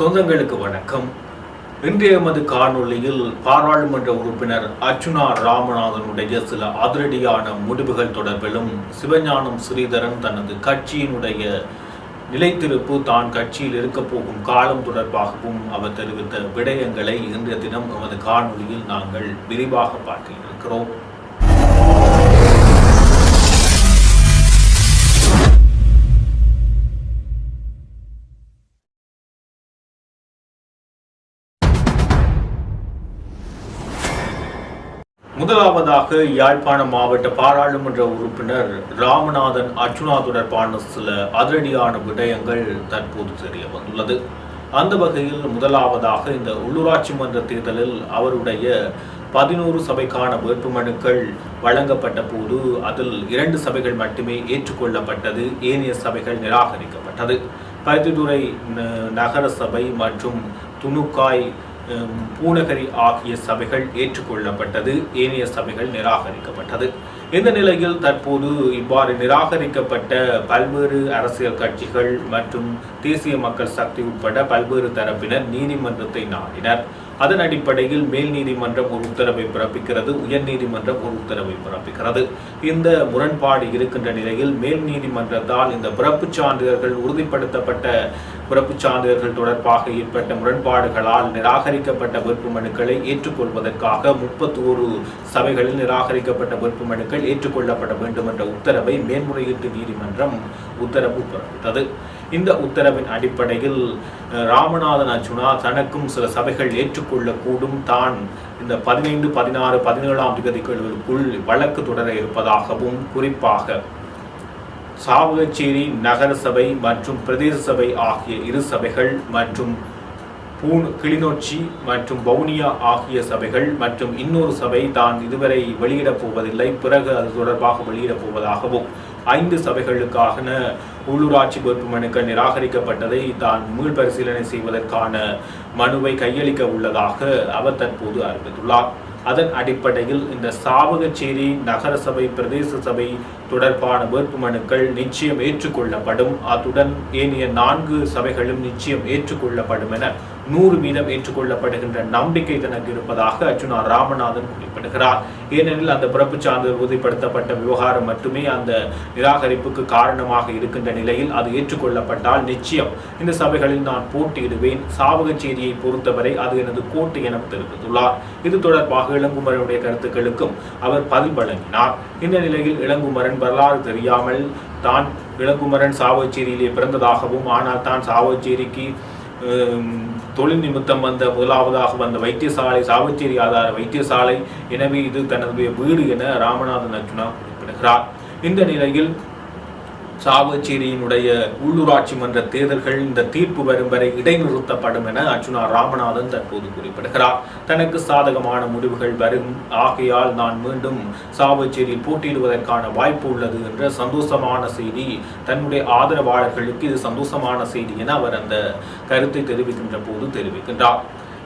சொந்தங்களுக்கு வணக்கம். இன்றைய எமது காணொளியில் பாராளுமன்ற உறுப்பினர் அர்ச்சுனா ராமநாதனுடைய சில அதிரடியான முடிவுகள் தொடர்பிலும் சிவஞானம் ஸ்ரீதரன் தனது கட்சியினுடைய நிலைத்திருப்பு தான் கட்சியில் இருக்கப் போகும் காலம் தொடர்பாகவும் அவர் தெரிவித்த விடயங்களை இன்றைய தினம் எமது காணொலியில் நாங்கள் விரிவாக பார்க்க இருக்கிறோம். முதலாவதாக யாழ்ப்பாண மாவட்ட பாராளுமன்ற உறுப்பினர் ராமநாதன் அர்ஜுனா தொடர்பான சில அதிரடியான விடயங்கள் தற்போது தெரிய வந்துள்ளது. அந்த வகையில் முதலாவதாக இந்த உள்ளூராட்சி மன்ற தேர்தலில் அவருடைய பதினோரு சபைக்கான வேட்புமனுக்கள் வழங்கப்பட்ட போது அதில் இரண்டு சபைகள் மட்டுமே ஏற்றுக்கொள்ளப்பட்டது. ஏனைய சபைகள் நிராகரிக்கப்பட்டது. பருத்தித்துறை ந- நகர சபை மற்றும் துணுக்காய் பூனகரி பூநகரி ஆகிய சபைகள் ஏற்றுக்கொள்ளப்பட்டது. ஏனைய சபைகள் நிராகரிக்கப்பட்டது. இந்த நிலையில் தற்போது இவ்வாறு நிராகரிக்கப்பட்ட பல்வேறு அரசியல் கட்சிகள் மற்றும் தேசிய மக்கள் சக்தி உட்பட பல்வேறு தரப்பினர் நீதிமன்றத்தை நாடினர். அதன் அடிப்படையில் மேல் நீதிமன்றம் ஒரு உத்தரவை பிறப்பிக்கிறது உயர் நீதிமன்றம் ஒரு உத்தரவை பிறப்பிக்கிறது. இந்த முரண்பாடு இருக்கின்ற நிலையில் மேல் நீதிமன்றத்தால் இந்த பிறப்பு சான்றிதழ்கள் உறுதிப்படுத்தப்பட்ட பிறப்பு சான்றிதழ்கள் தொடர்பாக ஏற்பட்ட முரண்பாடுகளால் நிராகரிக்கப்பட்ட வேட்புமனுக்களை ஏற்றுக்கொள்வதற்காக முப்பத்தோரு சபைகளில் நிராகரிக்கப்பட்ட வேட்புமனுக்கள் ஏற்றுக்கொள்ளப்பட வேண்டும் என்ற உத்தரவை மேன்முறையீட்டு நீதிமன்றம் உத்தரவு பிறப்பித்தது. இந்த உத்தரவின் அடிப்படையில் ராமநாதன் அர்ஜுனா தனக்கும் சில சபைகள் ஏற்றுக்கொள்ளக்கூடும். தான் இந்த பதினைந்து பதினாறு பதினேழாம் திகதிகளுக்குள் வழக்கு தொடர இருப்பதாகவும் குறிப்பாக சாவகச்சேரி நகர சபை மற்றும் பிரதேச சபை ஆகிய இரு சபைகள் மற்றும் பூன் கிளிநொச்சி மற்றும் வவுனியா ஆகிய சபைகள் மற்றும் இன்னொரு சபை தான் இதுவரை வெளியிடப் போவதில்லை. பிறகு அது தொடர்பாக வெளியிடப் போவதாகவும் ஐந்து சபைகளுக்கான உள்ளூராட்சி வேட்புமனுக்கள் நிராகரிக்கப்பட்டதை தான் மீள்பரிசீலனை செய்வதற்கான மனுவை கையளிக்க உள்ளதாக அவர் தற்போது அறிவித்துள்ளார். அதன் அடிப்படையில் இந்த சாவகச்சேரி நகர சபை பிரதேச சபை தொடர்பான வேட்புமனுக்கள் நிச்சயம் ஏற்றுக்கொள்ளப்படும். அத்துடன் ஏனைய நான்கு சபைகளும் நிச்சயம் ஏற்றுக்கொள்ளப்படும் என நூறு வீதம் ஏற்றுக்கொள்ளப்படுகின்ற நம்பிக்கை தனக்கு இருப்பதாக அர்ஜுனா ராமநாதன் குறிப்பிடுகிறார். ஏனெனில் அந்த பிறப்புச் சான்றிதழ் உறுதிப்படுத்தப்பட்ட விவகாரம் மட்டுமே அந்த நிராகரிப்புக்கு காரணமாக இருக்கின்ற நிலையில் அது ஏற்றுக்கொள்ளப்பட்டால் நிச்சயம் இந்த சபைகளில் நான் போட்டியிடுவேன். சாவகச்சேரியை பொறுத்தவரை அது எனது கோட்டு என தெரிவித்துள்ளார். இது தொடர்பாக இளங்குமரனுடைய கருத்துக்களுக்கும் அவர் பதில் வழங்கினார். இந்த நிலையில் இளங்குமரன் வரலாறு தெரியாமல் தான் இளங்குமரன் சாவச்சேரியிலே பிறந்ததாகவும் ஆனால் தான் சாவச்சேரிக்கு தொழில் நிமித்தம் வந்த முதலாவதாக வந்த வைத்தியசாலை சாவச்சேரி ஆதார வைத்தியசாலை. எனவே இது தனது வீடு என ராமநாதன் அர்ஜுனா குறிப்பிடுகிறார். இந்த நிலையில் சாவச்சேரியினுடைய உள்ளூராட்சி மன்ற தேர்தல்கள் இந்த தீர்ப்பு வரும் வரை இடைநிறுத்தப்படும் என அர்ஜுனா ராமநாதன் தற்போது குறிப்பிடுகிறார். தனக்கு சாதகமான முடிவுகள் வரும். ஆகையால் நான் மீண்டும் சாவச்சேரியில் போட்டியிடுவதற்கான வாய்ப்பு உள்ளது என்ற சந்தோஷமான செய்தி தன்னுடைய ஆதரவாளர்களுக்கு இது சந்தோஷமான செய்தி என அவர் அந்த கருத்தை தெரிவிக்கின்ற போது தெரிவிக்கின்றார்.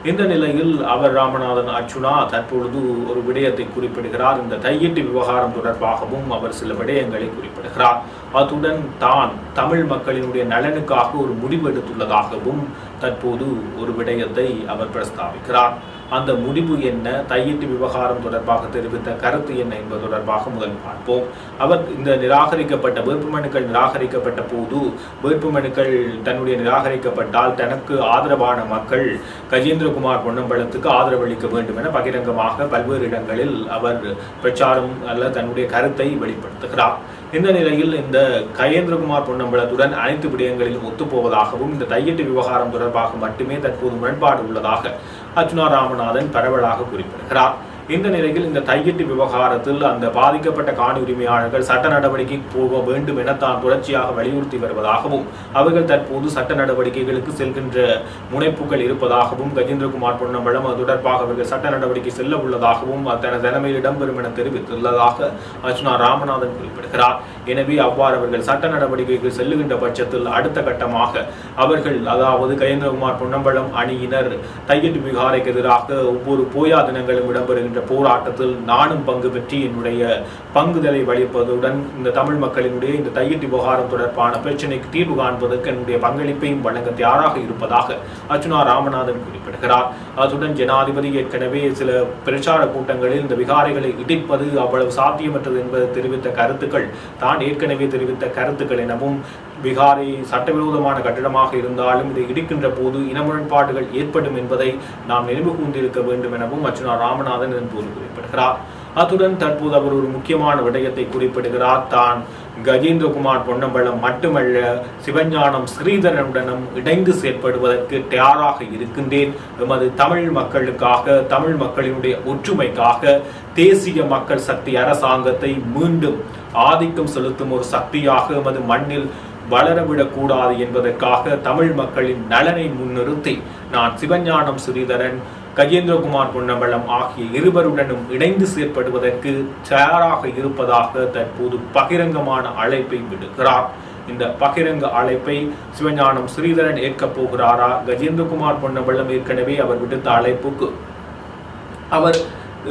இந்த நிலையில் அவர் ராமநாதன் அர்ச்சுனா தற்பொழுது ஒரு விடயத்தை குறிப்பிடுகிறார். இந்த தையீட்டு விவகாரம் தொடர்பாகவும் அவர் சில விடயங்களை குறிப்பிடுகிறார். அத்துடன் தான் தமிழ் மக்களினுடைய நலனுக்காக ஒரு முடிவு எடுத்துள்ளதாகவும் தற்போது ஒரு விடயத்தை அவர் பிரஸ்தாபிக்கிறார் அந்த முடிவு என்ன? தையீட்டு விவகாரம் தொடர்பாக தெரிவித்த கருத்து என்ன என்பது தொடர்பாக முதல் பார்ப்போம். அவர் இந்த நிராகரிக்கப்பட்ட வேட்புமனுக்கள் நிராகரிக்கப்பட்ட போது வேட்புமனுக்கள் தன்னுடைய நிராகரிக்கப்பட்டால் தனக்கு ஆதரவான மக்கள் கஜேந்திரகுமார் பொன்னம்பலத்துக்கு ஆதரவளிக்க வேண்டும் என பகிரங்கமாக பல்வேறு இடங்களில் அவர் பிரச்சாரம் அல்ல தன்னுடைய கருத்தை வெளிப்படுத்துகிறார். இந்த நிலையில் இந்த கயேந்திரகுமார் பொன்னம்பலத்துடன் அனைத்து விடயங்களிலும் ஒத்துப்போவதாகவும் இந்த தையீட்டு விவகாரம் தொடர்பாக மட்டுமே தற்போது முரண்பாடு உள்ளதாக அர்ஜுனா ராமநாதன் பரவலாக குறிப்பிடுகிறார். இந்த நிலையில் இந்த தையீட்டு விவகாரத்தில் அந்த பாதிக்கப்பட்ட காணி உரிமையாளர்கள் சட்ட நடவடிக்கை போக வேண்டும் என தான் தொடர்ச்சியாக வலியுறுத்தி வருவதாகவும் அவர்கள் தற்போது சட்ட நடவடிக்கைகளுக்கு செல்கின்ற முனைப்புகள் இருப்பதாகவும் கஜேந்திரகுமார் பொன்னம்பலம் அது தொடர்பாக அவர்கள் சட்ட நடவடிக்கை செல்ல உள்ளதாகவும் அது தனது தலைமையில் இடம்பெறும் என தெரிவித்துள்ளதாக அர்ச்சுனா ராமநாதன் குறிப்பிடுகிறார். எனவே அவ்வாறு அவர்கள் சட்ட நடவடிக்கைகள் செல்லுகின்ற பட்சத்தில் அடுத்த கட்டமாக அவர்கள் அதாவது கஜேந்திரகுமார் பொன்னம்பலம் அணியினர் தையீட்டு விகாரைக்கு எதிராக ஒவ்வொரு போயா தினங்களும் இடம்பெறுகின்ற என்ற போராட்டத்தில் நானும் பங்கு பெற்றி என்னுடைய பங்குதலை வலிப்பதுடன் இந்த தமிழ் மக்களினுடைய இந்த தையிட்டு விவகாரம் தொடர்பான பிரச்சனைக்கு தீர்வு காண்பதற்கு என்னுடைய பங்களிப்பையும் வழங்க தயாராக இருப்பதாக அர்ச்சுனா ராமநாதன் குறிப்பிடுகிறார். அத்துடன் ஜனாதிபதி ஏற்கனவே சில பிரச்சார கூட்டங்களில் இந்த விகாரைகளை இடிப்பது அவ்வளவு சாத்தியமற்றது என்பது தெரிவித்த கருத்துக்கள் தான் ஏற்கனவே தெரிவித்த கருத்துக்கள் எனவும் பீகாரை சட்டவிரோதமான கட்டிடமாக இருந்தாலும் இதை இடிக்கின்ற போது இனமுரண்பாடுகள் ஏற்படும் என்பதை நாம் நினைவு கூர்ந்திருக்க வேண்டும் எனவும் அர்ச்சுனா ராமநாதன் என்போது குறிப்பிடுகிறார். அத்துடன் தற்போது அவர் ஒரு முக்கியமான விடயத்தை குறிப்பிடுகிறார். தான் கஜேந்திரகுமார் பொன்னம்பலம் மட்டுமல்ல சிவஞானம் ஸ்ரீதரனுடனும் இணைந்து செயற்படுவதற்கு தயாராக இருக்கின்றேன். எமது தமிழ் மக்களுக்காக தமிழ் மக்களினுடைய ஒற்றுமைக்காக தேசிய மக்கள் சக்தி அரசாங்கத்தை மீண்டும் ஆதிக்கம் செலுத்தும் ஒரு சக்தியாக எமது மண்ணில் வளரவிடக்கூடாது என்பதற்காக தமிழ் மக்களின் நலனை முன்னிறுத்தி நான் சிவஞானம் ஸ்ரீதரன் கஜேந்திரகுமார் பொன்னம்பலம் ஆகிய இருவருடனும் இணைந்து செயற்படுவதற்கு தயாராக இருப்பதாக தற்போது பகிரங்கமான அழைப்பை விடுக்கிறார். இந்த பகிரங்க அழைப்பை சிவஞானம் ஸ்ரீதரன் ஏற்கப் போகிறாரா? கஜேந்திரகுமார் பொன்னம்பலம் ஏற்கனவே அவர் விடுத்த அழைப்புக்கு அவர்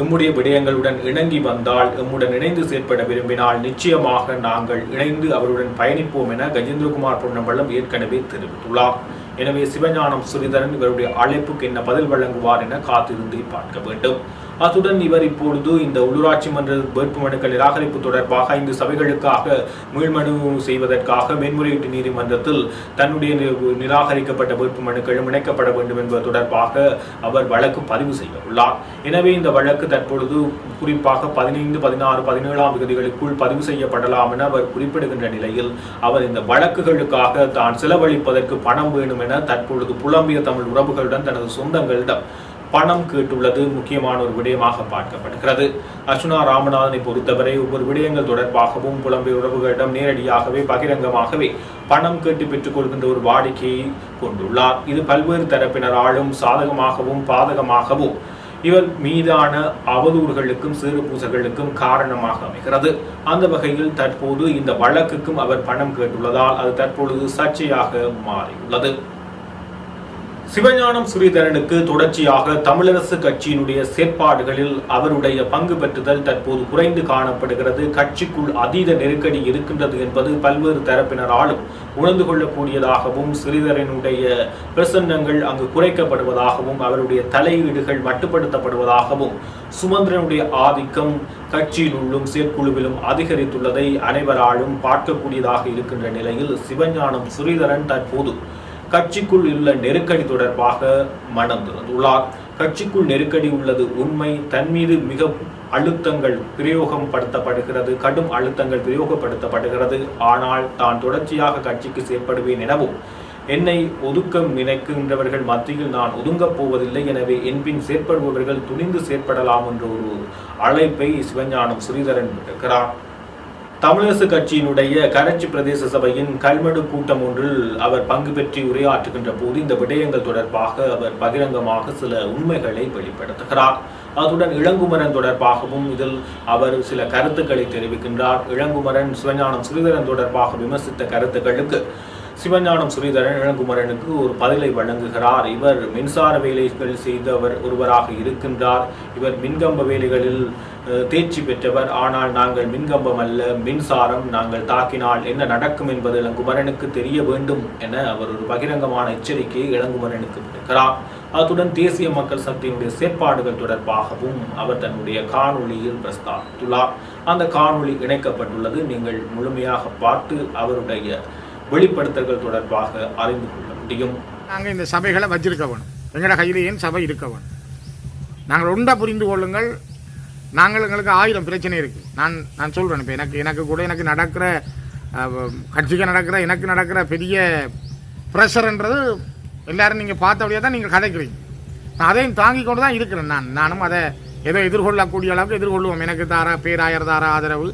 எம்முடைய விடயங்களுடன் இணங்கி வந்தால் எம்முடன் இணைந்து செயற்பட விரும்பினால் நிச்சயமாக நாங்கள் இணைந்து அவருடன் பயணிப்போம் என கஜேந்திரகுமார் பொன்னம்பலம் ஏற்கனவே தெரிவித்துள்ளார். எனவே சிவஞானம் சுரிதரன் இவருடைய அழைப்புக்கு என்ன பதில் வழங்குவார் என காத்திருந்து பார்க்க வேண்டும். அத்துடன் இவர் இப்பொழுது இந்த உள்ளூராட்சி மன்ற வேட்புமனுக்கள் நிராகரிப்பு தொடர்பாக ஐந்து சபைகளுக்காக மீள்மனு செய்வதற்காக மேன்முறையீட்டு நீதிமன்றத்தில் தன்னுடைய நிராகரிக்கப்பட்ட நிராகரிக்கப்பட்ட வேட்புமனுக்களும் இணைக்கப்பட வேண்டும் என்பது தொடர்பாக அவர் வழக்கு பதிவு செய்ய உள்ளார் எனவே இந்த வழக்கு தற்பொழுது குறிப்பாக பதினைந்து பதினாறு பதினேழாம் விகுதிகளுக்குள் பதிவு செய்யப்படலாம் என அவர் குறிப்பிடுகின்ற நிலையில் அவர் இந்த வழக்குகளுக்காக தான் செலவழிப்பதற்கு பணம் வேணும் என தற்பொழுது புலம்பிய தமிழ் உறவுகளுடன் தனது சொந்தங்களிடம் பணம் கேட்டுள்ளது முக்கியமான ஒரு விடயமாக பார்க்கப்படுகிறது. அர்ச்சுனா ராமநாதனை பொறுத்தவரை ஒவ்வொரு விடயங்கள் தொடர்பாகவும் புலம்பெயர் உறவுகளிடம் நேரடியாகவே பகிரங்கமாகவே பணம் கேட்டு பெற்றுக்கொள்கின்ற ஒரு வாடிக்கையை கொண்டுள்ளார். இது பல்வேறு தரப்பினராலும் சாதகமாகவும் பாதகமாகவும் இவர் மீதான அவதூறுகளுக்கும் சிறு பூசல்களுக்கும் காரணமாக அமைகிறது. அந்த வகையில் தற்போது இந்த வழக்குக்கும் அவர் பணம் கேட்டுள்ளதால் அது தற்பொழுது சர்ச்சையாக மாறியுள்ளது. சிவஞானம் ஸ்ரீதரனுக்கு தொடர்ச்சியாக தமிழரசு கட்சியினுடைய செயற்பாடுகளில் அவருடைய பங்கு பெற்றுதல் தற்போது குறைந்து காணப்படுகிறது. கட்சிக்குள் அதீத நெருக்கடி இருக்கின்றது என்பது பல்வேறு தரப்பினராலும் உணர்ந்து கொள்ளக்கூடியதாகவும் ஸ்ரீதரனுடைய பிரசன்னங்கள் அங்கு குறைக்கப்படுவதாகவும் அவருடைய தலையீடுகள் மட்டுப்படுத்தப்படுவதாகவும் சுமந்திரனுடைய ஆதிக்கம் கட்சியிலுள்ளும் செயற்குழுவிலும் அதிகரித்துள்ளதை அனைவராலும் பார்க்கக்கூடியதாக இருக்கின்ற நிலையில் சிவஞானம் ஸ்ரீதரன் தற்போது கட்சிக்குள் உள்ள நெருக்கடி தொடர்பாக மனம் கட்சிக்குள் நெருக்கடி உள்ளது உண்மை. தன் மீது மிக அழுத்தங்கள் பிரயோகம் படுத்தப்படுகிறது கடும் அழுத்தங்கள் பிரயோகப்படுத்தப்படுகிறது. ஆனால் தான் தொடர்ச்சியாக கட்சிக்கு செயற்படுவேன் எனவும் என்னை ஒதுக்க நினைக்கின்றவர்கள் மத்தியில் நான் ஒதுங்கப் போவதில்லை. எனவே என்பின் செயற்படுபவர்கள் துணிந்து செயற்படலாம் என்ற ஒரு அழைப்பை சிவஞானம் ஸ்ரீதரன் விடுக்கிறார். தமிழரசு கட்சியினுடைய கரைச்சி பிரதேச சபையின் கல்மடு கூட்டம் ஒன்றில் அவர் பங்கு பெற்றி உரையாற்றுகின்ற போது இந்த விடயங்கள் தொடர்பாக அவர் பகிரங்கமாக சில உண்மைகளை வெளிப்படுத்துகிறார். அதுடன் இளங்குமரன் தொடர்பாகவும் இதில் அவர் சில கருத்துக்களை தெரிவிக்கின்றார். இளங்குமரன் சிவஞானம் ஸ்ரீதரன் தொடர்பாக விமர்சித்த கருத்துக்களுக்கு சிவஞானம் ஸ்ரீதரன் இளங்குமரனுக்கு ஒரு பதிலை வழங்குகிறார். இவர் மின்சார வேலைகள் செய்தவர் ஒருவராக இருக்கின்றார். இவர் மின்கம்ப வேலைகளில் தேர்ச்சி பெற்றவர். ஆனால் நாங்கள் மின்கம்பம் அல்ல மின்சாரம் நாங்கள் தாக்கினால் என்ன நடக்கும் என்பது இளங்குமரனுக்கு தெரிய வேண்டும் என அவர் ஒரு பகிரங்கமான எச்சரிக்கையை இளங்குமரனுக்கு விடுக்கிறார். அத்துடன் தேசிய மக்கள் சக்தியினுடைய செயற்பாடுகள் தொடர்பாகவும் அவர் தன்னுடைய காணொளியில் பிரஸ்தாபித்துள்ளார். அந்த காணொளி இணைக்கப்பட்டுள்ளது. நீங்கள் முழுமையாக பார்த்து அவருடைய வெளிப்படுத்தல்கள் தொடர்பாக அறிந்து கொள்ள முடியும். நாங்கள் இந்த சபைகளை வச்சிருக்க வேணும். எங்களோட கையில் ஏன் சபை இருக்க வேணும்? நாங்கள் ஒன்றா புரிந்து கொள்ளுங்கள். நாங்கள் எங்களுக்கு ஆயிரம் பிரச்சனை இருக்குது நான் நான் சொல்கிறேன் இப்போ எனக்கு எனக்கு கூட எனக்கு நடக்கிற கட்சிக்கு நடக்கிற எனக்கு நடக்கிற பெரிய ப்ரெஷர்ன்றது எல்லோரும் நீங்கள் பார்த்தபடியே தான் நீங்கள் கதைக்கிறீங்க. நான் அதையும் தாங்கி கொண்டு தான் இருக்கிறேன். நான் நானும் அதை ஏதோ எதிர்கொள்ளக்கூடிய அளவுக்கு எதிர்கொள்வோம். எனக்கு தார பேராயர் தார ஆதரவு.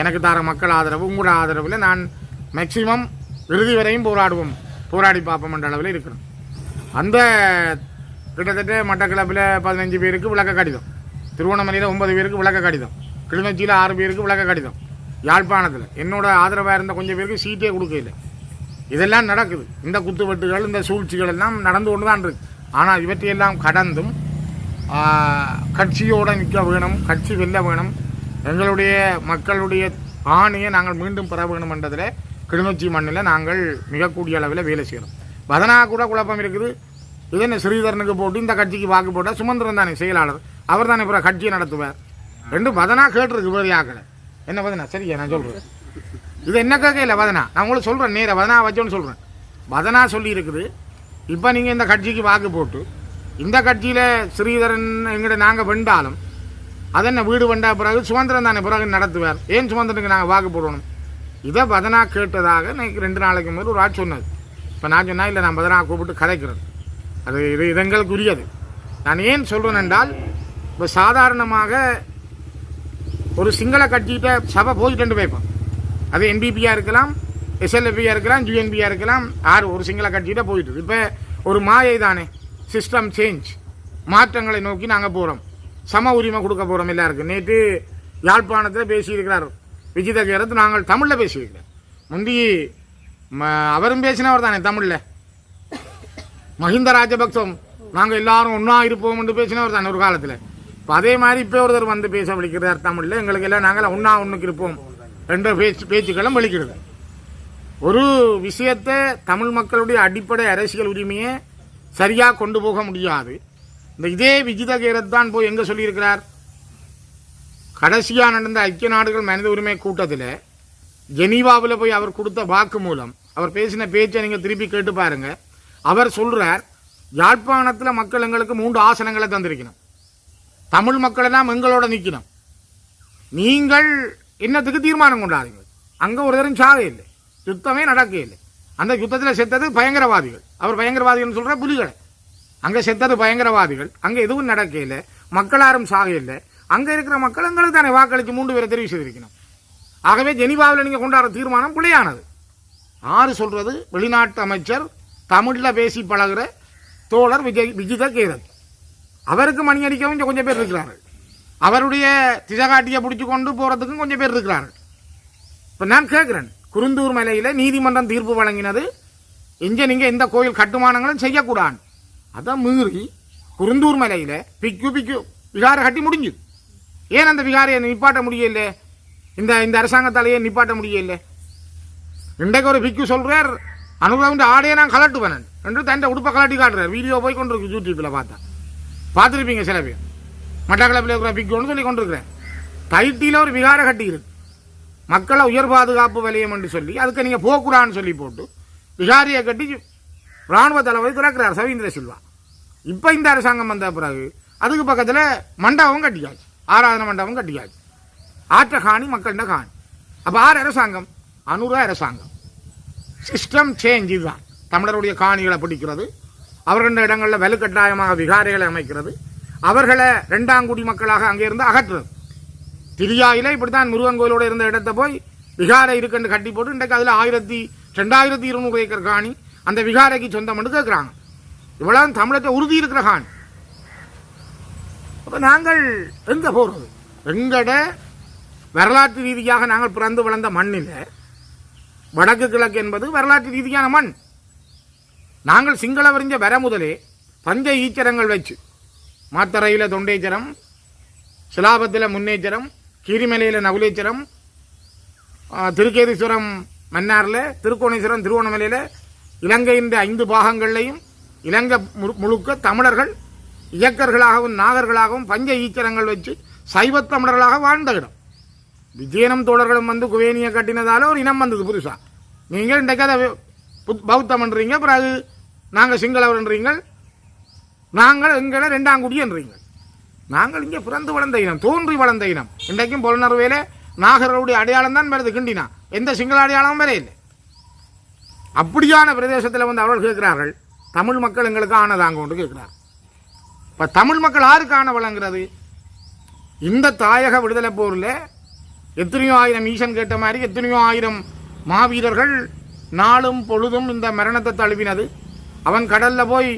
எனக்கு தார மக்கள் ஆதரவு. உங்களோட ஆதரவில் நான் மேக்சிமம் இறுதி வரையும் போராடுவோம். போராடி பார்ப்போம் என்ற அளவில் இருக்கிறோம். அந்த கிட்டத்தட்ட மட்டக்கிளப்பில் பதினஞ்சு பேருக்கு விளக்க கடிதம். திருவண்ணாமலையில் ஒன்பது பேருக்கு விளக்க கடிதம். கிளிநொச்சியில் ஆறு பேருக்கு விளக்க கடிதம். யாழ்ப்பாணத்தில். என்னோட ஆதரவாக இருந்த கொஞ்சம் பேருக்கு சீட்டே கொடுக்கல. இதெல்லாம் நடக்குது. இந்த குத்துவெட்டுகள் இந்த சூழ்ச்சிகள் எல்லாம் நடந்து கொண்டு தான் இருக்குது ஆனால் இவற்றையெல்லாம் கடந்தும் கட்சியோடு நிற்க வேணும் கட்சி வெல்ல வேணும் எங்களுடைய மக்களுடைய ஆணையை நாங்கள் மீண்டும் பெற வேணும் என்றதில் கிளிநொச்சி மண்ணில் நாங்கள் மிக கூடிய அளவில் வேலை செய்கிறோம் வதனா கூட குழப்பம் இருக்குது. இது என்ன ஸ்ரீதரனுக்கு போட்டு இந்த கட்சிக்கு வாக்கு போட்டால் சுமந்திரன் தானே செயலாளர். அவர் தானே இப்போ கட்சியை நடத்துவார். ரெண்டு வதனா கேட்டிருக்கு வேறு என்ன வதனா? சரியா நான் சொல்கிறேன் இது என்ன கேட்கல வதனா? நான் உங்களுக்கு சொல்கிறேன் நேராக வதனா வச்சோன்னு சொல்கிறேன் வதனா சொல்லி இருக்குது இப்போ நீங்கள் இந்த கட்சிக்கு வாக்கு போட்டு இந்த கட்சியில் ஸ்ரீதரன் எங்கிட்ட நாங்கள் வெண்டாலும் அதென்ன வீடு வெண்டா பிறகு சுதந்திரம் தானே பிறகு நடத்துவார். ஏன் சுதந்திரனுக்கு நாங்கள் வாக்கு போடணும்? இதை பதனா கேட்டதாக எனக்கு ரெண்டு நாளைக்கு முதல் ஒரு ஆள் சொன்னது இப்போ நான் சொன்னால் இல்லை நான் பதனா கூப்பிட்டு கதைக்கிறது. அது இது இதங்களுக்கு உரியது நான் ஏன் சொல்கிறேன் என்றால் இப்போ சாதாரணமாக ஒரு சிங்கள கட்சிகிட்ட சபை போயிட்டு வைப்போம் அது என்பிபியாக இருக்கலாம் எஸ்எல்எஃபியாக இருக்கலாம் ஜிஎன்பியாக இருக்கலாம் ஆறு ஒரு சிங்கள கட்சிகிட்ட போயிட்டு இப்போ ஒரு மாயை தானே சிஸ்டம் சேஞ்ச் மாற்றங்களை நோக்கி நாங்கள் போகிறோம் சம உரிமை கொடுக்க போகிறோம் எல்லாருக்கும். நேற்று யாழ்ப்பாணத்தில் பேசியிருக்கிறார். விஜித கேரத் நாங்கள் தமிழில் பேசியிருக்கிறோம் முந்தி ம- அவரும் பேசினவர் தானே தமிழில்? மஹிந்த ராஜபக்சம் நாங்கள் எல்லாரும் ஒன்றா இருப்போம் என்று பேசினவர் தானே ஒரு காலத்தில்? இப்போ அதே மாதிரி இப்போ ஒருத்தர் வந்து பேச விழிக்கிறார் தமிழில் எங்களுக்கு எல்லாம் நாங்கள் ஒன்றா ஒன்றுக்கு இருப்போம் என்ற பேச்சு பேச்சுக்களும் வெளிக்கிறது ஒரு விஷயத்தை தமிழ் மக்களுடைய அடிப்படை அரசியல் உரிமையை சரியாக கொண்டு போக முடியாது. இந்த இதே விஜித கேரத் தான் போய் எங்கே சொல்லியிருக்கிறார்? கடைசியாக நடந்த ஐக்கிய நாடுகள் மனித உரிமை கூட்டத்தில் ஜெனீவாவில் போய் அவர் கொடுத்த வாக்கு மூலம் அவர் பேசின பேச்சை நீங்கள் திருப்பி கேட்டு பாருங்க. அவர் சொல்கிறார் யாழ்ப்பாணத்தில் மக்கள் எங்களுக்கு மூன்று ஆசனங்களை தந்திருக்கணும். தமிழ் மக்களை தான் எங்களோட நிற்கணும் நீங்கள் என்னத்துக்கு தீர்மானம் கொண்டாதீங்க அங்கே ஒரு தரம் சாக இல்லை. யுத்தமே நடக்க இல்லை. அந்த யுத்தத்தில் செத்தது பயங்கரவாதிகள். அவர் பயங்கரவாதிகள் சொல்கிற புலிகளை. அங்கே செத்தது பயங்கரவாதிகள். அங்கே எதுவும் நடக்க இல்லை. மக்கள் யாரும் சாக இல்லை. அங்கே இருக்கிற மக்கள் எங்களுக்கு தானே வாக்களித்து மூன்று பேரை தெரிவு செய்திருக்கணும். ஆகவே ஜெனிவாவில் நீங்கள் கொண்டாடுற தீர்மானம் பிழையானது ஆறு சொல்கிறது வெளிநாட்டு அமைச்சர் தமிழில் பேசி பழகுற தோழர் விஜய் விஜித கேரத் அவருக்கு மணி அடிக்கவும் கொஞ்சம் பேர் இருக்கிறார்கள். அவருடைய திசகாட்டியை பிடிச்சி கொண்டு போகிறதுக்கும் கொஞ்சம் பேர் இருக்கிறார்கள். இப்போ நான் கேட்குறேன் குருந்தூர் மலையில் நீதிமன்றம் தீர்ப்பு வழங்கினது இங்கே நீங்கள் எந்த கோயில் கட்டுமானங்களும் செய்யக்கூடாது. அதை மீறி குருந்தூர் மலையில் பிக்கு பிக்கு விகாரை கட்டி முடிஞ்சுது. ஏன் அந்த விகாரியை நிப்பாட்ட முடியல? இந்த இந்த அரசாங்கத்தாலேயே நிப்பாட்ட முடியல? இன்றைக்கு ஒரு பிக்கு சொல்கிறார் அனுபவம் ஆடையை நான் கலட்டுவேன் என்று. தண்டை உடுப்பை கலட்டி காட்டுறார். வீடியோ போய் கொண்டிருக்கு யூடியூப்பில் பார்த்தா. பார்த்துருப்பீங்க சில பேர். மட்டக்களப்பில் இருக்கிற பிக்குன்னு சொல்லி கொண்டிருக்கிறேன். தைட்டியில் ஒரு விகார கட்டியிருக்கு. மக்களை உயர் பாதுகாப்பு வலயம் என்று சொல்லி அதுக்கு நீங்கள் போகக்கூடாதுன்னு சொல்லி போட்டு விகாரியை கட்டி ராணுவ தளபதி திறக்கிறார் சவீந்திர சில்வா. இப்போ இந்த அரசாங்கம் வந்த பிறகு அதுக்கு பக்கத்தில் மண்டபம் கட்டியாச்சு. ஆராதனை மண்டபம் கட்டியாச்சு ஆற்ற காணி மக்கள்கிட்ட காணி அப்போ ஆறு அரசாங்கம் அனுர அரசாங்கம் சிஸ்டம் சேஞ்ச் இதுதான் தமிழருடைய காணிகளை பிடிக்கிறது அவர்கள் இடங்களில் வலுக்கட்டாயமாக விகாரைகளை அமைக்கிறது அவர்களை ரெண்டாங்குடி மக்களாக அங்கே இருந்து அகற்றுறது இப்படி தான் முருகன் கோயிலோட இருந்த இடத்த போய் விகாரை இருக்குன்னு கட்டி போட்டு இன்றைக்கு அதில் ஆயிரத்தி ரெண்டாயிரத்தி இருநூறு ஏக்கர் காணி அந்த விகாரைக்கு சொந்தம்னு கேட்குறாங்க இவ்வளோ தமிழத்தை உறுதி இருக்கிற காணி அப்போ நாங்கள் எங்கே போகிறது எங்கட வரலாற்று ரீதியாக நாங்கள் பிறந்து வளர்ந்த மண்ணில் வடக்கு கிழக்கு என்பது வரலாற்று ரீதியான மண். நாங்கள் சிங்களவறிஞ்ச வர முதலே பஞ்ச ஈச்சரங்கள் வச்சு மாத்தரையில் தொண்டேச்சரம் சிலாபத்தில் முன்னேச்சரம் கீரிமலையில் நகுலேச்சரம் திருக்கேதீஸ்வரம் மன்னாரில் திருக்கோணேஸ்வரம் திருவோணமலையில் இலங்கையின் ஐந்து பாகங்கள்லையும் இலங்கை முழு- முழுக்க தமிழர்கள் இயக்கர்களாகவும் நாகர்களாகவும் பஞ்ச ஈச்சரங்கள் வச்சு சைவத் தமிழர்களாக வாழ்ந்த இடம் விஜயனம் தோழர்களும் வந்து குவேனியை கட்டினதால் ஒரு இனம் வந்தது புதுசா. நீங்கள் இன்றைக்கு அதை பௌத்தம்ன்றீங்க பிறகு நாங்கள் சிங்களவர்ன்றீங்க நாங்கள் எங்களை ரெண்டாங்குடின்றீங்க நாங்கள் இங்கே பிறந்து வளர்ந்த இனம் தோன்றி வளர்ந்த இனம். இன்றைக்கும் புலனர்வையில் நாகர்களுடைய அடையாளம் தான் வருது கிண்டினா. எந்த சிங்கள அடையாளமும் வர இல்லை. அப்படியான பிரதேசத்தில் வந்து அவர்கள் கேட்கிறார்கள் தமிழ் மக்கள் எங்களுக்கு ஆனதாங்க ஒன்று கேட்கிறார் இப்போ தமிழ் மக்கள் யாருக்கான வழங்குறது? இந்த தாயக விடுதலை போரில் எத்தனையோ ஆயிரம் ஈசன் கேட்ட மாதிரி எத்தனையோ ஆயிரம் மாவீரர்கள் நாளும் பொழுதும் இந்த மரணத்தை தழுவினது. அவன் கடல்ல போய்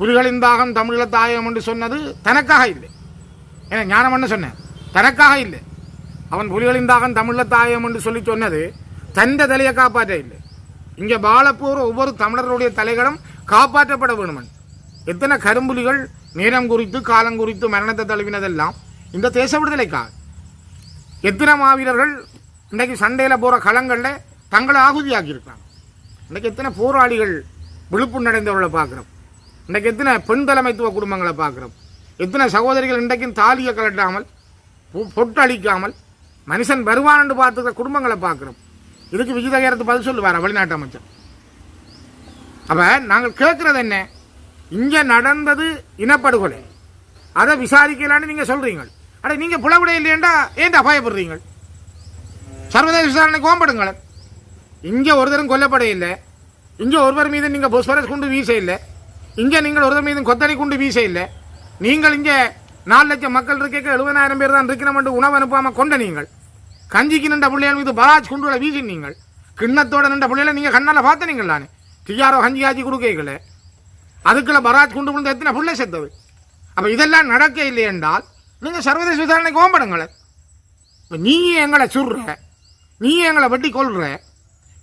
புலிகளின் தாகம் தமிழ தாயம் என்று சொன்னது தனக்காக இல்லை. ஏன்னா ஞானம் சொன்னேன்? தனக்காக இல்லை. அவன் புலிகளின் தாகம் தமிழ தாயம் என்று சொல்லி சொன்னது தந்த தலையை காப்பாற்ற இல்லை. இங்கே பாலப்பூர் ஒவ்வொரு தமிழர்களுடைய தலைகளும் காப்பாற்றப்பட வேணுமன். எத்தனை கரும்புலிகள் நேரம் குறித்து காலம் குறித்து மரணத்தை தழுவினதெல்லாம் இந்த தேச விடுதலைக்காக. எத்தனை மாவீரர்கள் இன்றைக்கு சண்டையில் போகிற களங்களில் தங்களை ஆகுதியாக்கியிருக்காங்க இன்றைக்கு எத்தனை போராளிகள் விழுப்பு நடைந்தவர்களை பார்க்குறோம். இன்றைக்கு எத்தனை பெண் தலைமைத்துவ குடும்பங்களை பார்க்குறோம். எத்தனை சகோதரிகள் இன்றைக்கும் தாலியை கலட்டாமல் பொ- பொட்டு மனுஷன் வருவான்னு பார்த்துக்கிற குடும்பங்களை பார்க்குறோம். இதுக்கு விகிதகரத்து பதில் சொல்லுவார் வெளிநாட்டு அமைச்சர்? அப்போ நாங்கள் கேட்குறது என்ன? இங்கே நடந்தது இனப்படுகொலை. அதை விசாரிக்கலான்னு நீங்கள் சொல்கிறீங்க அட நீங்கள் புலவிட இல்லையண்டா ஏன்டா அபாயப்படுறீங்க சர்வதேச விசாரணைக்கு ஓம்படுங்களேன் இங்கே ஒருத்தரும் கொல்லப்பட இல்லை. இங்கே ஒருவர் மீது நீங்கள் பொஸ்பரஸ் குண்டு வீச இல்லை. இங்கே நீங்கள் ஒருவர் மீது கொத்தனை குண்டு வீச இல்லை. நீங்கள் இங்கே நாலு லட்சம் மக்கள் இருக்க எழுபதாயிரம் பேர் தான் இருக்கணும்னு உணவு அனுப்பாமல் கொண்ட நீங்கள். கஞ்சிக்கு நின்ற பிள்ளைகள் மீது பராஜ் குண்டுகளை வீசி நீங்கள் கிண்ணத்தோட நின்ற பிள்ளைகளை நீங்கள் கண்ணால் பார்த்த நீங்கள் தானே டிஆர்ஓ கஞ்சி காய்ச்சி கொடுக்கல அதுக்குள்ளே பராத் குண்டு விழுந்து எத்தனை புள்ளை செத்தது? அப்போ இதெல்லாம் நடக்க இல்லை என்றால் நீங்கள் சர்வதேச விசாரணைக்கு ஓம்படுங்களே இப்போ நீயே எங்களை சுடுற நீயே எங்களை வெட்டி கொள்ற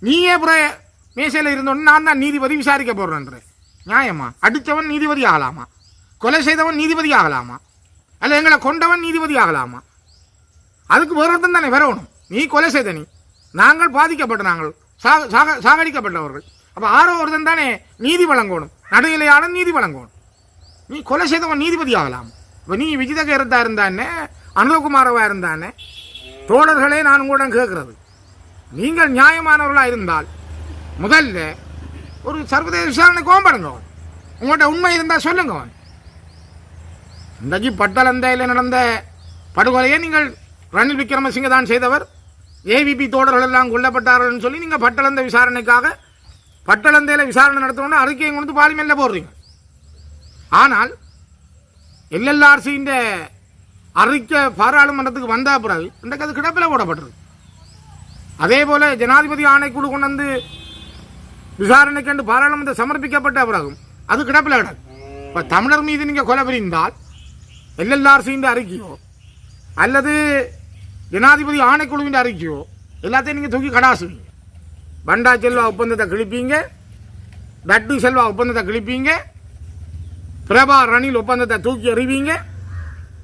நீயே அப்புறம் மேசையில் இருந்தோன்னு நான் தான் நீதிபதி விசாரிக்க போடுறேன்ற நியாயமா? அடித்தவன் நீதிபதி ஆகலாமா? கொலை செய்தவன் நீதிபதி ஆகலாமா? அல்ல எங்களை கொண்டவன் நீதிபதி ஆகலாமா? அதுக்கு வேறு தானே வரணும் நீ கொலை செய்த நீ. நாங்கள் பாதிக்கப்பட்ட நாங்கள் சாக சாக சாகடிக்கப்பட்டவர்கள். அப்போ ஆரோ ஒருத்தன் தானே நீதி வழங்கணும். நடுநிலையாளன் நீதி வழங்கணும். நீ கொலை செய்தவன் நீதிபதி ஆகலாம். இப்போ நீ விஜிதகரத்தா இருந்தானே அனுலகுமாரவா இருந்தானே தோழர்களே நான் உங்களிடம் கேட்கிறது. நீங்கள் நியாயமானவர்களாக இருந்தால் முதல்ல ஒரு சர்வதேச விசாரணை கோம்படுங்க அவன் உங்கள்கிட்ட உண்மை இருந்தால் சொல்லுங்க. அவன் இன்றைக்கு பட்டலந்தையில் நடந்த படுகொலையை நீங்கள் ரணில் விக்ரமசிங்க தான் செய்தவர் ஏவிபி தோழர்கள் எல்லாம் கொல்லப்பட்டார்கள்னு சொல்லி நீங்கள் பட்டலந்த விசாரணைக்காக பட்டலந்தையில் விசாரணை நடத்தணும்னு அறிக்கையை கொண்டு பார்லிமெண்ட்டில் போடுறீங்க. ஆனால் எல்எல்ஆர்சியின் அறிக்கை பாராளுமன்றத்துக்கு வந்த பிறகு இன்றைக்கு அது கிடப்பில் போடப்பட்டிருக்கு அதே போல் ஜனாதிபதி ஆணைக்குழு கொண்டு வந்து விசாரணைக்கு என்று பாராளுமன்றம் சமர்ப்பிக்கப்பட்ட பிறகும் அது கிடப்பில் கிடக்கு. இப்போ தமிழர் மீது நீங்கள் கொலை புரிந்தால் எல்எல்ஆர்சியின் அறிக்கையோ அல்லது ஜனாதிபதி ஆணைக்குழுவின் அறிக்கையோ எல்லாத்தையும் நீங்கள் தூக்கி கடாசுவீங்க. பண்டா செல்வா ஒப்பந்தத்தை கிழிப்பீங்க டட்டு செல்வா ஒப்பந்தத்தை கிழிப்பீங்க பிரபா ரணில் ஒப்பந்தத்தை தூக்கி எறிவீங்க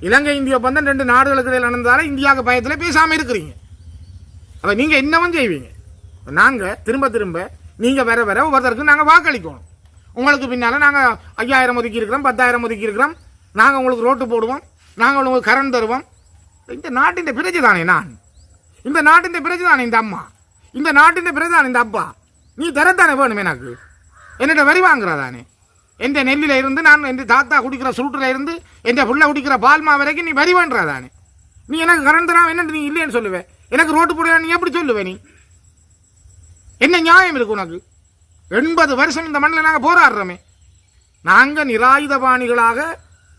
இலங்கை இந்திய ஒப்பந்தம் ரெண்டு நாடுகளுக்கு இடையில் நடந்ததால இந்தியாவுக்கு பயத்தில் பேசாமல் இருக்கிறீங்க. அப்போ நீங்கள் என்னவும் செய்வீங்க. நாங்கள் திரும்ப திரும்ப நீங்கள் வர வர ஒவ்வொருத்தருக்கும் நாங்கள் வாக்களிக்கணும். உங்களுக்கு பின்னால் நாங்கள் ஐயாயிரம் ஒதுக்கி இருக்கிறோம் பத்தாயிரம் ஒதுக்கி இருக்கிறோம். நாங்கள் உங்களுக்கு ரோட்டு போடுவோம் நாங்கள் உங்களுக்கு கரண்ட் தருவோம். இந்த நாட்டின் பிரஜை தானே நான்? இந்த நாட்டின் பிரஜை தானே இந்த அம்மா? இந்த நாட்டின் பிரஜை இந்த அப்பா. நீ தரத்தானே வேணும் எனக்கு? என்னிட்ட வரி வாங்குறதானே? எந்த நெல்லில் இருந்து நான் என் தாத்தா குடிக்கிற சுருட்டில் இருந்து எந்த புள்ள குடிக்கிற பால்மா வரைக்கும் நீ வரி வேண்டுறதானே நீ எனக்கு கரண்ட் தரா என்ன நீ இல்லைன்னு சொல்லுவேன் எனக்கு ரோட்டு போடுவ நீ எப்படி சொல்லுவே நீ? என்ன நியாயம் இருக்கு உனக்கு? எண்பது வருஷம் இந்த மண்ணில் நாங்கள் போராடுறோமே. நாங்கள் நிராயுதபாணிகளாக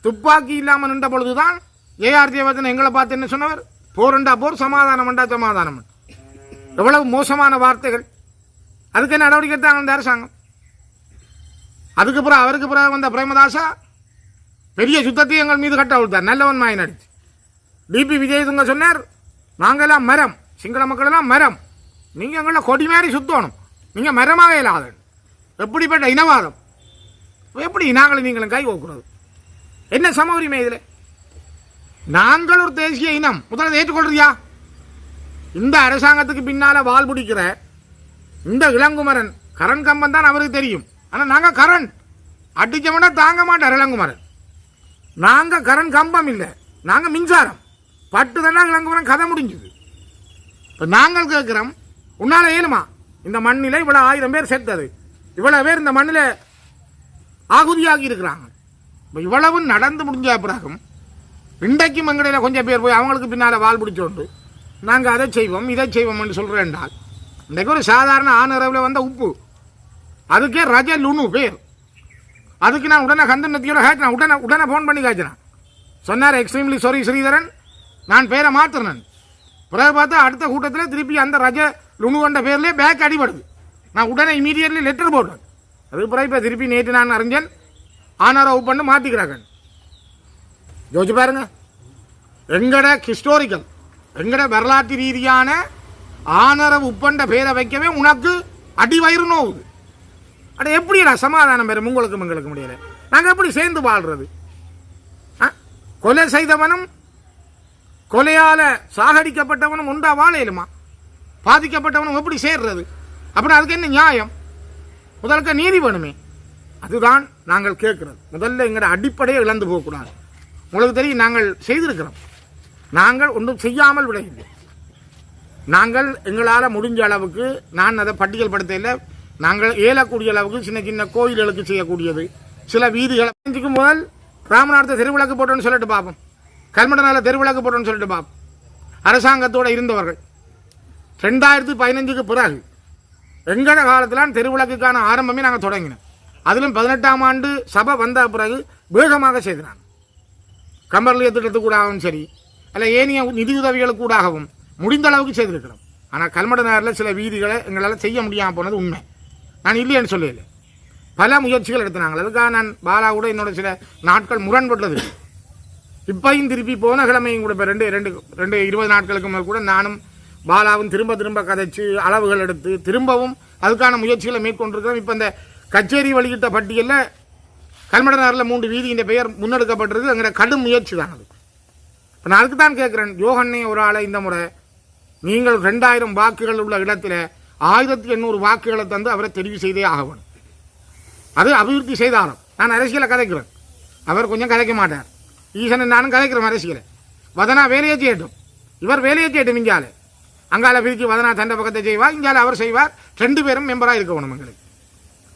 துப்பாக்கி இல்லாமல் நின்ற பொழுதுதான் ஏஆர் தேவதன் எங்களை பார்த்து என்ன சொன்னவர்? போரண்டா போர் சமாதானம் அண்டா சமாதானம். எவ்வளவு மோசமான வார்த்தைகள். அதுக்கு நடவடிக்கை எடுத்தாங்க இந்த அரசாங்கம்? அதுக்கு பிறகு அவருக்கு பிறகு வந்த பிரேமதாசா பெரிய சுத்தத்தை எங்கள் மீது கட்ட விட்டார் நல்லவன் மாய் நடிச்சு டிபி விஜயதுங்க சொன்னார் நாங்கெல்லாம் மரம். சிங்கள மக்கள் எல்லாம் மரம். நீங்கள் எங்களை கொடி மாதிரி சுத்தணும். நீங்கள் மரமாக இல்லாத எப்படிப்பட்ட இனவாதம்? எப்படி நாங்களும் நீங்களும் கை கோக்குறது என்ன சம உரிமை இதில்? நாங்கள் ஒரு தேசிய இனம். முதல்ல ஏற்றுக்கொள்றியா இந்த அரசாங்கத்துக்கு பின்னால் வால் பிடிக்கிற இந்த இளங்குமரன் கரண் கம்பன் தான் அவருக்கு தெரியும். ஆனால் நாங்கள் கரண். அடித்தவனா தாங்க மாட்டார் இளங்குமரன். நாங்கள் கரண் கம்பம் இல்லை. நாங்கள் மின்சாரம். பட்டு தானே இளங்குமரன் கதை முடிஞ்சுது. இப்போ நாங்கள் கேட்குறோம் உன்னால் ஏழுமா இந்த மண்ணில் இவ்வளோ ஆயிரம் பேர் சேர்த்தது இவ்வளோ பேர் இந்த மண்ணில் ஆகுதியாகி இருக்கிறாங்க. இப்போ இவ்வளவு நடந்து முடிஞ்ச பிறகும் இன்றைக்கும் எங்கடையில் கொஞ்சம் பேர் போய் அவங்களுக்கு பின்னால் வால் பிடிச்சோண்டு நாங்கள் அதை செய்வோம் இதை செய்வோம்னு சொல்கிறேன் என்றால் இன்றைக்கு ஒரு சாதாரண ஆனரவில் வந்த உப்பு அதுக்கே ரஜ லுணு பேர். அதுக்கு நான் உடனே கந்தன் நத்தியோட கேட்கிறேன் உடனே உடனே ஃபோன் பண்ணி கேட்கிறேன் சொன்னார் எக்ஸ்ட்ரீம்லி சாரி ஸ்ரீதரன். நான் பேரை மாற்றுறேன் பிறகு பார்த்தா அடுத்த கூட்டத்தில் திருப்பி அந்த ரஜ லுனு கொண்ட பேர்லேயே பேக் அடிபடுது. நான் உடனே இமீடியட்லி லெட்டர் போட்டேன். அதுக்கு பிறகு இப்போ திருப்பி நேற்று நான் அறிஞ்சேன். ஆனரை பண்ணு மாற்றிக்கிறாங்க யோசிச்சு பாருங்க. எங்கட ஹிஸ்டோரிக்கல் எங்கட வரலாற்று ரீதியான ஆனரவு உப்பண்ட பேரை வைக்கவே உனக்கு அடி வயிறு நோவுது. அட எப்படிடா சமாதானம் பெறும் உங்களுக்கும் எங்களுக்கு முடியலை நாங்கள் எப்படி சேர்ந்து வாழ்றது? கொலை செய்தவனும் கொலையால் சாகடிக்கப்பட்டவனும் உண்டா வாழையிலுமா? பாதிக்கப்பட்டவனும் எப்படி சேர்றது? அப்புறம் அதுக்கு என்ன நியாயம்? முதலுக்கு நீதி வேணுமே. அதுதான் நாங்கள் கேட்குறது. முதல்ல எங்களோட அடிப்படையை இழந்து போகக்கூடாது. உங்களுக்கு தெரியும் நாங்கள் செய்திருக்கிறோம். நாங்கள் ஒன்றும் செய்யாமல் விடவில்லை. நாங்கள் எங்களால் முடிஞ்ச அளவுக்கு நான் அதை பட்டியல் படுத்தையில் நாங்கள் இயலக்கூடிய அளவுக்கு சின்ன சின்ன கோயில்களுக்கு செய்யக்கூடியது. சில வீதிகளை செஞ்சுக்கும் முதல் ராமநாதத்தை தெருவிளக்கு போட்டோன்னு சொல்லிட்டு பார்ப்போம் கல்மடனால தெருவிளக்கு போட்டோன்னு சொல்லிட்டு பார்ப்போம் அரசாங்கத்தோடு இருந்தவர்கள். ரெண்டாயிரத்தி பதினஞ்சுக்கு பிறகு எங்கட காலத்தில் தெருவிளக்குக்கான ஆரம்பமே நாங்கள் தொடங்கினோம். அதிலும் பதினெட்டாம் ஆண்டு சபை வந்த பிறகு வேகமாக செய்தினாங்க கம்பர்லிய திட்டத்துக்கூடாகவும் சரி அல்ல ஏனைய நிதியுதவிகளுக்கு கூடாகவும் முடிந்த அளவுக்கு செய்திருக்கிறோம். ஆனால் கல்மட நகரில் சில வீதிகளை எங்களால் செய்ய முடியாமல் போனது உண்மை. நான் இல்லைன்னு சொல்லல பல முயற்சிகள் எடுத்தினாங்க அதுக்காக நான் பாலா கூட என்னோட சில நாட்கள் முரண்பட்டது. இப்பையும் திருப்பி போன கிழமையும் கூட இப்போ ரெண்டு ரெண்டு ரெண்டு இருபது நாட்களுக்கு மேல் கூட நானும் பாலாவும் திரும்ப திரும்ப கதைச்சு அளவுகள் எடுத்து திரும்பவும் அதுக்கான முயற்சிகளை மேற்கொண்டிருக்கிறோம். இப்போ இந்த கச்சேரி வெளியிட்ட பட்டியலில் கல்மடனாரில் மூன்று வீதியின் பெயர் முன்னெடுக்கப்பட்டிருக்கு அங்கே கடும் முயற்சி தான் அது. இப்போ நான் அதுக்கு தான் கேட்குறேன் யோகண்ணே ஒரு ஆளை இந்த முறை நீங்கள் ரெண்டாயிரம் வாக்குகள் உள்ள இடத்துல ஆயிரத்தி எண்ணூறு வாக்குகளை தந்து அவரை தெரிவு செய்தே ஆகணும். அது அபிவிருத்தி செய்தாலும். நான் அரசியலை கதைக்கிறேன். அவர் கொஞ்சம் கதைக்க மாட்டார். ஈசன் நானும் கதைக்கிறேன் அரசியலை. வதனா வேலையை செய்யட்டும் இவர் வேலையை செய்யட்டும் இங்கால அங்கால பிரித்து வதனா தண்டை பக்கத்தை செய்வார் இங்கால அவர் செய்வார். ரெண்டு பேரும் மெம்பராக இருக்கணும் எங்களுக்கு.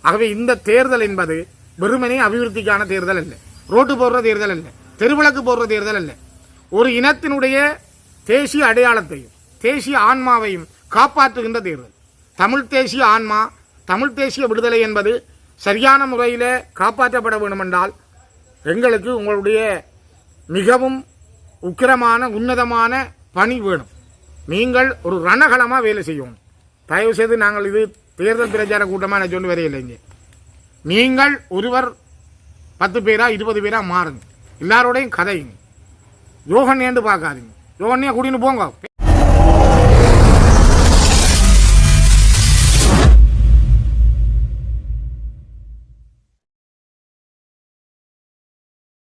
ஆகவே இந்த தேர்தல் என்பது வெறுமனே அபிவிருத்திக்கான தேர்தல் அல்ல. ரோட்டு போடுற தேர்தல் இல்லை தெருவிளக்கு போடுற தேர்தல் இல்லை ஒரு இனத்தினுடைய தேசிய அடையாளத்தையும் தேசிய ஆன்மாவையும் காப்பாற்றுகின்ற தேர்தல். தமிழ் தேசிய ஆன்மா தமிழ் தேசிய விடுதலை என்பது சரியான முறையில் காப்பாற்றப்பட வேண்டுமென்றால் எங்களுக்கு உங்களுடைய மிகவும் உக்கிரமான உன்னதமான பணி வேணும். நீங்கள் ஒரு ரணகலமாக வேலை செய்யணும். தயவு செய்து நாங்கள் இது தேர்தல் பிரச்சார கூட்டமாக நான் சொல்லி வரையில்லைங்க நீங்கள் ஒருவர் பத்து பேரா இருபது பேரா மாறுங்க. எல்லாரோடையும் கதையுங்க. யோகன் பார்க்காதீங்க. யோகனையா கூட்டின்னு போங்க.